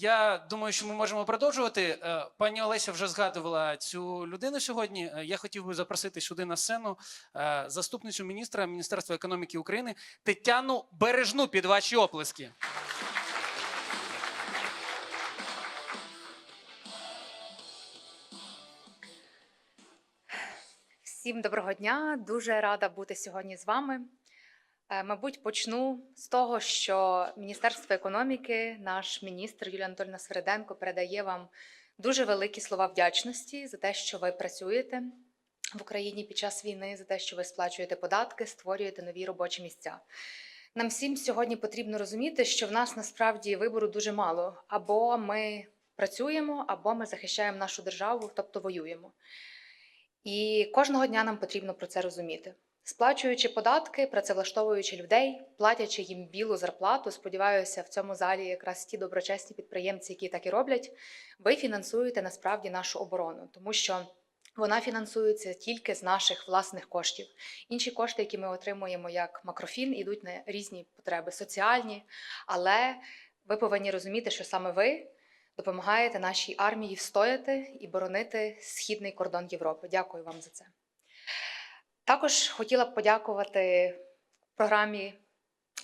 я думаю, що ми можемо продовжувати. Е, Пані Олеся вже згадувала цю людину сьогодні. Е, Я хотів би запросити сюди на сцену е, заступницю міністра Міністерства економіки України Тетяну Бережну під ваші оплески. Всім доброго дня. Дуже рада бути сьогодні з вами. Е, Мабуть, почну з того, що Міністерство економіки, наш міністр Юлія Анатольовна Свереденко передає вам дуже великі слова вдячності за те, що ви працюєте в Україні під час війни, за те, що ви сплачуєте податки, створюєте нові робочі місця. Нам всім сьогодні потрібно розуміти, що в нас насправді вибору дуже мало: або ми працюємо, або ми захищаємо нашу державу, тобто воюємо. І кожного дня нам потрібно про це розуміти. Сплачуючи податки, працевлаштовуючи людей, платячи їм білу зарплату, сподіваюся, в цьому залі якраз ті доброчесні підприємці, які так і роблять, ви фінансуєте насправді нашу оборону, тому що вона фінансується тільки з наших власних коштів. Інші кошти, які ми отримуємо як макрофін, ідуть на різні потреби соціальні, але ви повинні розуміти, що саме ви допомагаєте нашій армії встояти і боронити східний кордон Європи. Дякую вам за це. Також хотіла б подякувати програмі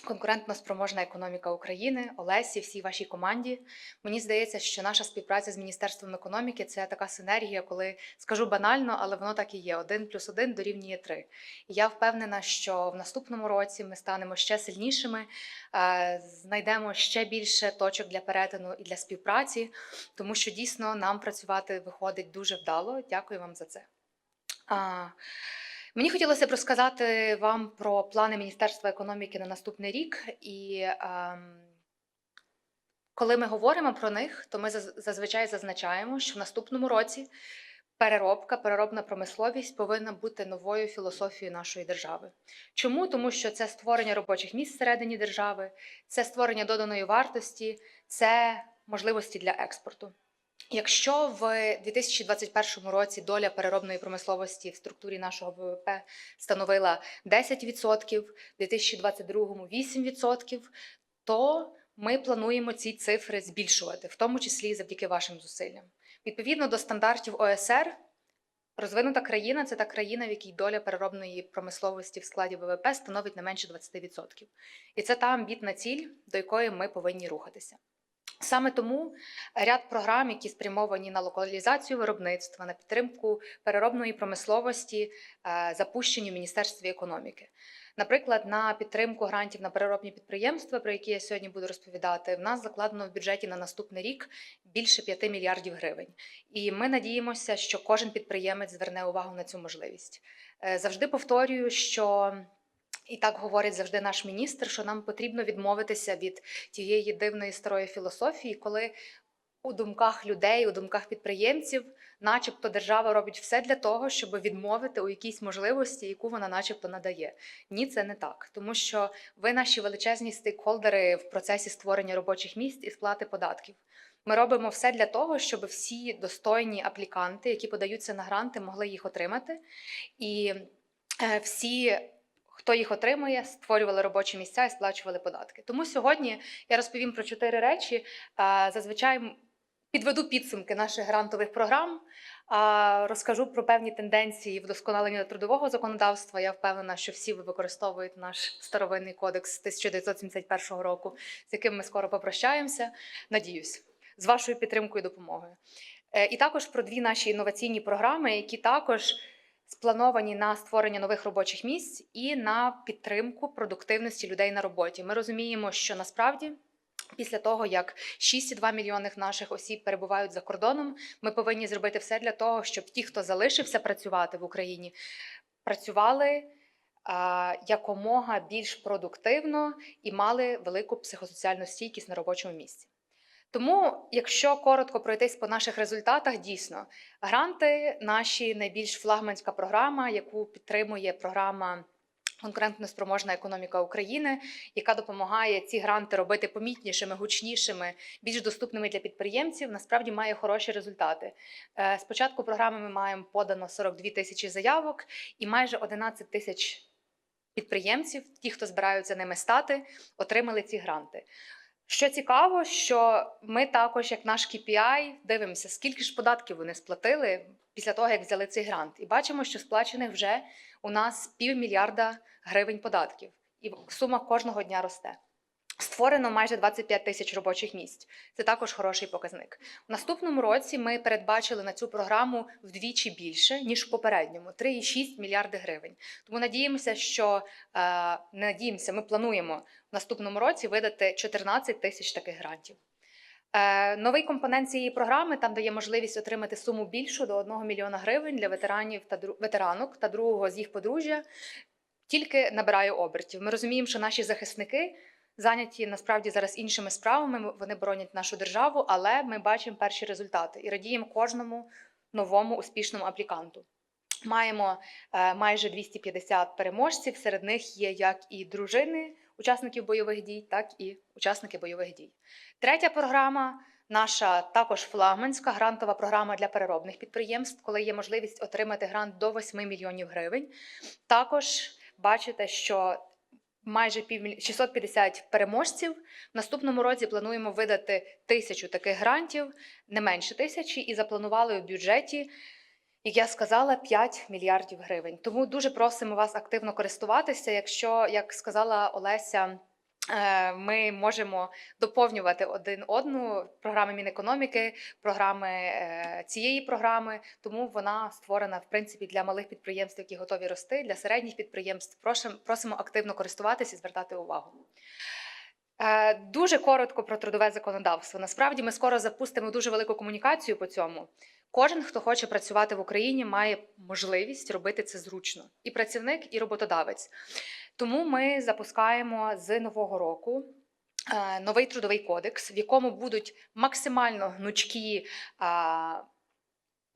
Конкурентно спроможна економіка України, Олесі, всій вашій команді. Мені здається, що наша співпраця з Міністерством економіки це така синергія, коли скажу банально, але воно так і є: один плюс один дорівнює три. І я впевнена, що в наступному році ми станемо ще сильнішими, е, знайдемо ще більше точок для перетину і для співпраці, тому що дійсно нам працювати виходить дуже вдало. Дякую вам за це. Мені хотілося б розказати вам про плани Міністерства економіки на наступний рік. І ем, коли ми говоримо про них, то ми зазвичай зазначаємо, що в наступному році переробка, переробна промисловість повинна бути новою філософією нашої держави. Чому? Тому що це створення робочих місць всередині держави, це створення доданої вартості, це можливості для експорту. Якщо в 2021 році доля переробної промисловості в структурі нашого ВВП становила 10%, в 2022 8%, то ми плануємо ці цифри збільшувати, в тому числі завдяки вашим зусиллям. Відповідно до стандартів ОСР, розвинута країна це та країна, в якій доля переробної промисловості в складі ВВП становить не менше 20%. І це та амбітна ціль, до якої ми повинні рухатися. Саме тому ряд програм, які спрямовані на локалізацію виробництва, на підтримку переробної промисловості, е, запущені в Міністерстві економіки. Наприклад, на підтримку грантів на переробні підприємства, про які я сьогодні буду розповідати, в нас закладено в бюджеті на наступний рік більше 5 мільярдів гривень. І ми надіємося, що кожен підприємець зверне увагу на цю можливість. Е, Завжди повторюю, що і так говорить завжди наш міністр, що нам потрібно відмовитися від тієї дивної старої філософії, коли у думках людей, у думках підприємців, начебто держава робить все для того, щоб відмовити у якійсь можливості, яку вона начебто надає. Ні, це не так, тому що ви наші величезні стейкхолдери в процесі створення робочих місць і сплати податків. Ми робимо все для того, щоб всі достойні апліканти, які подаються на гранти, могли їх отримати. І е, всі хто їх отримує, створювали робочі місця і сплачували податки. Тому сьогодні я розповім про чотири речі. Зазвичай підведу підсумки наших грантових програм. а, Розкажу про певні тенденції вдосконалення трудового законодавства. Я впевнена, що всі ви використовуєте наш старовинний кодекс 1971 року, з яким ми скоро попрощаємося. Надіюсь, з вашою підтримкою і допомогою. Е, І також про дві наші інноваційні програми, які також сплановані на створення нових робочих місць і на підтримку продуктивності людей на роботі. Ми розуміємо, що насправді. Після того, як 6,2 мільйонних наших осіб перебувають за кордоном, ми повинні зробити все для того, щоб ті, хто залишився працювати в Україні, працювали а, якомога більш продуктивно і мали велику психосоціальну стійкість на робочому місці. Тому, якщо коротко пройтись по наших результатах, дійсно гранти наші найбільш флагманська програма, яку підтримує програма. Конкурентно спроможна економіка України, яка допомагає ці гранти робити помітнішими, гучнішими, більш доступними для підприємців, насправді має хороші результати. Е, Спочатку програми ми маємо подано 42 тисячі заявок і майже 11 тисяч підприємців, ті, хто збираються ними стати, отримали ці гранти. Що цікаво, що ми також, як наш KPI, дивимося, скільки ж податків вони сплатили після того, як взяли цей грант, і бачимо, що сплачених вже у нас півмільярда гривень податків, і сума кожного дня росте. Створено майже 25 тисяч робочих місць. Це також хороший показник. В наступному році ми передбачили на цю програму вдвічі більше ніж в попередньому 3,6 мільярди гривень. Тому надіємося, що е, надіємося, ми плануємо в наступному році видати 14 тисяч таких грантів. Е, новий компонент цієї програми там дає можливість отримати суму більшу до 1 мільйона гривень для ветеранів та ветеранок та другого з їх подружжя. Тільки набирає обертів. Ми розуміємо, що наші захисники зайняті насправді зараз іншими справами. Вони боронять нашу державу, але ми бачимо перші результати і радіємо кожному новому успішному апліканту. Маємо е, майже 250 переможців. Серед них є як і дружини учасників бойових дій, так і учасники бойових дій. Третя програма. Наша також флагманська грантова програма для переробних підприємств, коли є можливість отримати грант до 8 мільйонів гривень. Також бачите, що майже пів 650 переможців. В наступному році плануємо видати тисячу таких грантів, не менше тисячі, і запланували в бюджеті, як я сказала, 5 мільярдів гривень. Тому дуже просимо вас активно користуватися. Якщо, як сказала Олеся, ми можемо доповнювати один одну програми Мінекономіки, програми е, цієї програми, тому вона створена в принципі для малих підприємств, які готові рости, для середніх підприємств. Просимо, просимо активно користуватися і звертати увагу. Е, Дуже коротко про трудове законодавство. Насправді ми скоро запустимо дуже велику комунікацію по цьому. Кожен, хто хоче працювати в Україні, має можливість робити це зручно. І працівник, і роботодавець. Тому ми запускаємо з нового року е, новий трудовий кодекс, в якому будуть максимально гнучкі.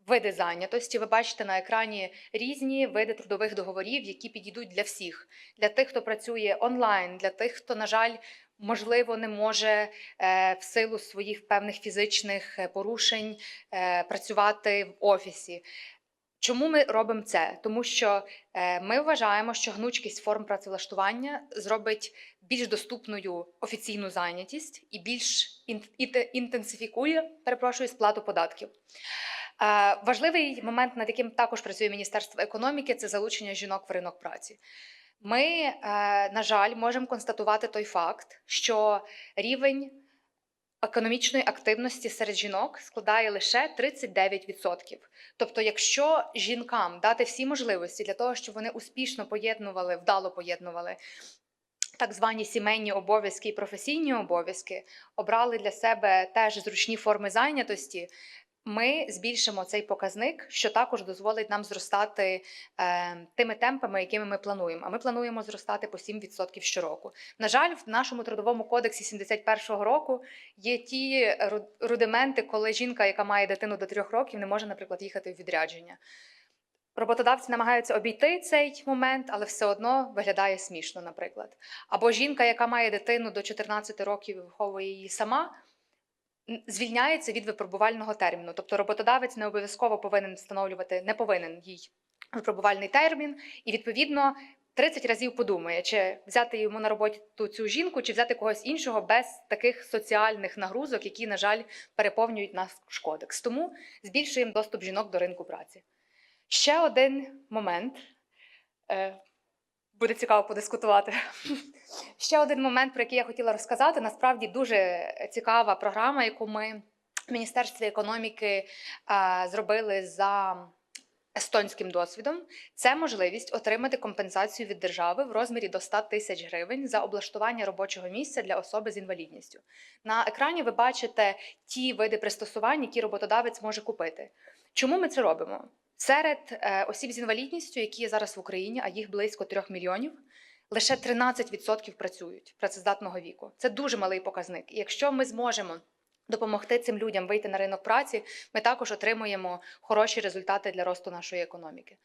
Види зайнятості, ви бачите на екрані різні види трудових договорів, які підійдуть для всіх, для тих, хто працює онлайн, для тих, хто, на жаль, можливо, не може е, в силу своїх певних фізичних е, порушень е, працювати в офісі. Чому ми робимо це? Тому що е, ми вважаємо, що гнучкість форм працевлаштування зробить більш доступною офіційну зайнятість і більш інтенсифікує, перепрошую, сплату податків. Е, Важливий момент, над яким також працює Міністерство економіки, це залучення жінок в ринок праці. Ми, е, на жаль, можемо констатувати той факт, що рівень економічної активності серед жінок складає лише 39%. Тобто, якщо жінкам дати всі можливості для того, щоб вони успішно поєднували, вдало поєднували так звані сімейні обов'язки і професійні обов'язки, обрали для себе теж зручні форми зайнятості. Ми збільшимо цей показник, що також дозволить нам зростати е, тими темпами, якими ми плануємо. А ми плануємо зростати по 7% щороку. На жаль, в нашому трудовому кодексі 71-го року є ті рудименти, коли жінка, яка має дитину до трьох років, не може, наприклад, їхати в відрядження. Роботодавці намагаються обійти цей момент, але все одно виглядає смішно, наприклад. Або жінка, яка має дитину до 14 років і виховує її сама, звільняється від випробувального терміну. Тобто роботодавець не обов'язково повинен встановлювати, не повинен їй випробувальний термін, і відповідно 30 разів подумає, чи взяти йому на роботі ту цю жінку, чи взяти когось іншого без таких соціальних нагрузок, які, на жаль, переповнюють наш кодекс. Тому збільшуємо доступ жінок до ринку праці. Ще один момент. Буде цікаво подискутувати. Ще один момент, про який я хотіла розказати. Насправді дуже цікава програма, яку ми в Міністерстві економіки зробили за естонським досвідом. Це можливість отримати компенсацію від держави в розмірі до 100 тисяч гривень за облаштування робочого місця для особи з інвалідністю. На екрані ви бачите ті види пристосувань, які роботодавець може купити. Чому ми це робимо? Серед е, осіб з інвалідністю, які є зараз в Україні, а їх близько 3 мільйонів, лише 13% працюють працездатного віку. Це дуже малий показник. І якщо ми зможемо допомогти цим людям вийти на ринок праці, ми також отримуємо хороші результати для росту нашої економіки.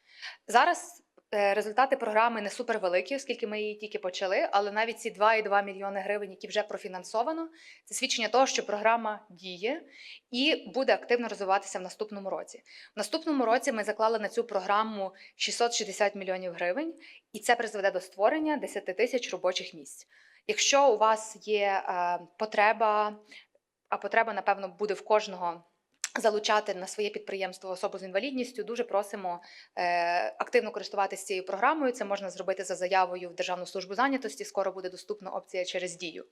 Зараз е, результати програми не супервеликі, оскільки ми її тільки почали, але навіть ці 2,2 мільйони гривень, які вже профінансовано, це свідчення того, що програма діє і буде активно розвиватися в наступному році. В наступному році ми заклали на цю програму 660 мільйонів гривень, і це призведе до створення 10 тисяч робочих місць. Якщо у вас є е, потреба, а потреба, напевно, буде в кожного. Залучати на своє підприємство особу з інвалідністю дуже просимо е, активно користуватися цією програмою. Це можна зробити за заявою в Державну службу зайнятості. Скоро буде доступна опція через дію.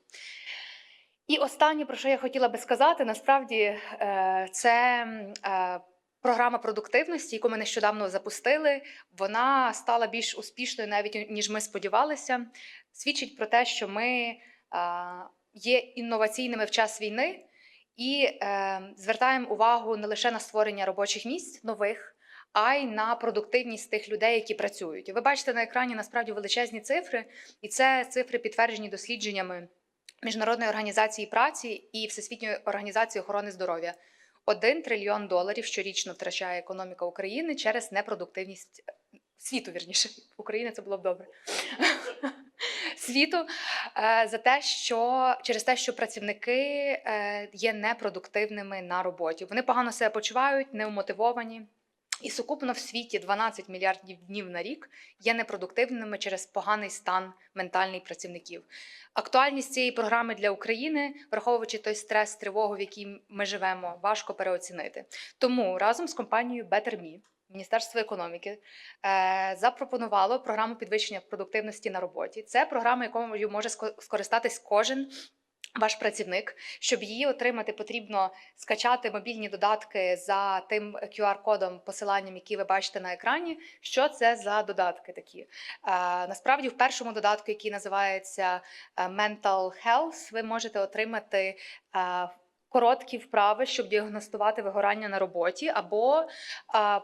І останнє, про що я хотіла би сказати, насправді е, це е, програма продуктивності, яку ми нещодавно запустили. Вона стала більш успішною, навіть ніж ми сподівалися. Свідчить про те, що ми е, є інноваційними в час війни і е, звертаємо увагу не лише на створення робочих місць нових. А й на продуктивність тих людей, які працюють. Ви бачите на екрані насправді величезні цифри, і це цифри підтверджені дослідженнями Міжнародної організації праці і Всесвітньої організації охорони здоров'я. Один трильйон доларів щорічно втрачає економіка України через непродуктивність е, світу, вірніше. України це було б добре. Світу е, за те, що через те, що працівники е, є непродуктивними на роботі. Вони погано себе почувають, неумотивовані. І сукупно в світі 12 мільярдів днів на рік є непродуктивними через поганий стан ментальний працівників. Актуальність цієї програми для України, враховуючи той стрес, тривогу, в якій ми живемо, важко переоцінити. Тому разом з компанією BetterMe Міністерство економіки е, запропонувало програму підвищення продуктивності на роботі. Це програма, якою може скористатись кожен. Ваш працівник, щоб її отримати, потрібно скачати мобільні додатки за тим QR-кодом, посиланням, які ви бачите на екрані. Що це за додатки такі? Е, насправді, в першому додатку, який називається е, Mental Health, ви можете отримати е, короткі вправи, щоб діагностувати вигорання на роботі, або е, пр-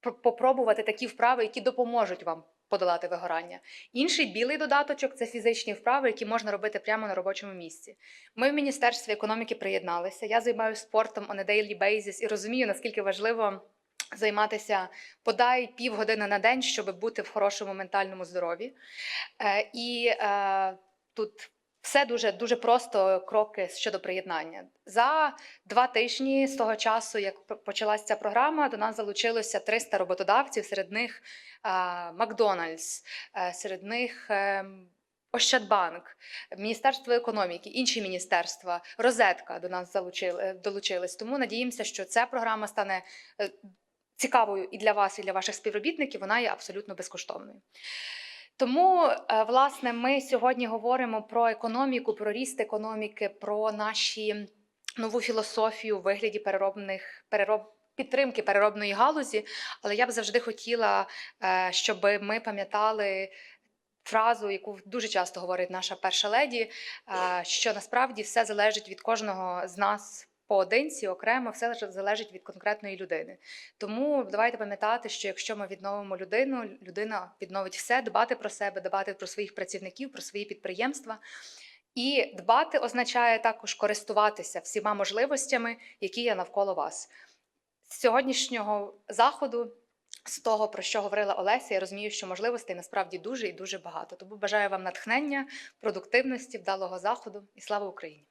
попробувати такі вправи, які допоможуть вам подолати вигорання. Інший білий додаточок це фізичні вправи, які можна робити прямо на робочому місці. Ми в Міністерстві економіки приєдналися. Я займаюся спортом on a daily basis і розумію, наскільки важливо займатися подай півгодини на день, щоб бути в хорошому ментальному здоров'ї. Е, І е, тут все дуже дуже просто кроки щодо приєднання. За два тижні з того часу, як почалася ця програма, до нас залучилося 300 роботодавців, серед них Макдональдс, е, серед них. ем, Ощадбанк, Міністерство економіки, інші міністерства, розетка до нас залучили, долучились. Тому надіємося, що ця програма стане е, цікавою і для вас, і для ваших співробітників. Вона є абсолютно безкоштовною. Тому, е, власне, ми сьогодні говоримо про економіку, про ріст економіки, про наші нову філософію у вигляді переробних перероб. Підтримки переробної галузі, але я б завжди хотіла, е, щоб ми пам'ятали фразу, яку дуже часто говорить наша перша леді, е, що насправді все залежить від кожного з нас поодинці, окремо, все залежить від конкретної людини. Тому давайте пам'ятати, що якщо ми відновимо людину, людина відновить все, дбати про себе, дбати про своїх працівників, про свої підприємства. І дбати означає також користуватися всіма можливостями, які є навколо вас. З сьогоднішнього заходу, з того, про що говорила Олеся, я розумію, що можливостей насправді дуже і дуже багато. Тому бажаю вам натхнення, продуктивності, вдалого заходу і слава Україні!